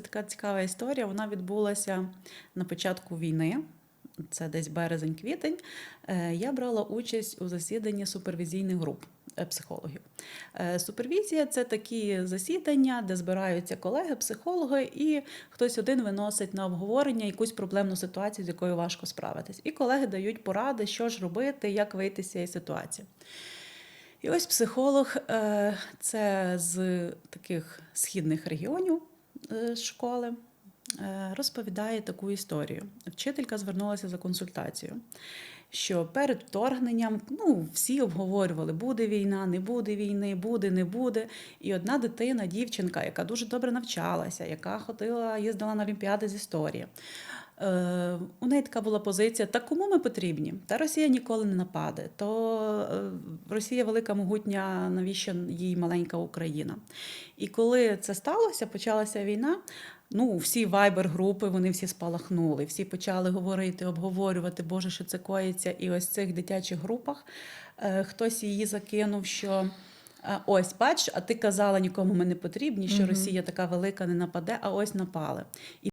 Така цікава історія. Вона відбулася на початку війни. Це десь березень-квітень. Е, Я брала участь у засіданні супервізійних груп е, психологів. Е, Супервізія це такі засідання, де збираються колеги, психологи, і хтось один виносить на обговорення якусь проблемну ситуацію, з якою важко справитись. І колеги дають поради, що ж робити, як вийти з цієї ситуації. І ось психолог це з таких східних регіонів з школи. е, Розповідає таку історію. Вчителька звернулася за консультацією, що перед вторгненням ну, всі обговорювали, буде війна, не буде війни, буде, не буде. І одна дитина, дівчинка, яка дуже добре навчалася, яка ходила, їздила на Олімпіади з історії. Е, у неї така була позиція: та кому ми потрібні? Та Росія ніколи не нападе. То е, Росія велика могутня, навіщо їй маленька Україна? І коли це сталося, почалася війна. Ну, всі вайбер-групи, вони всі спалахнули, всі почали говорити, обговорювати, Боже, що це коїться. І ось в цих дитячих групах е, хтось її закинув, що е, ось, бач, а ти казала, нікому ми не потрібні, що. Росія така велика не нападе, а ось напали.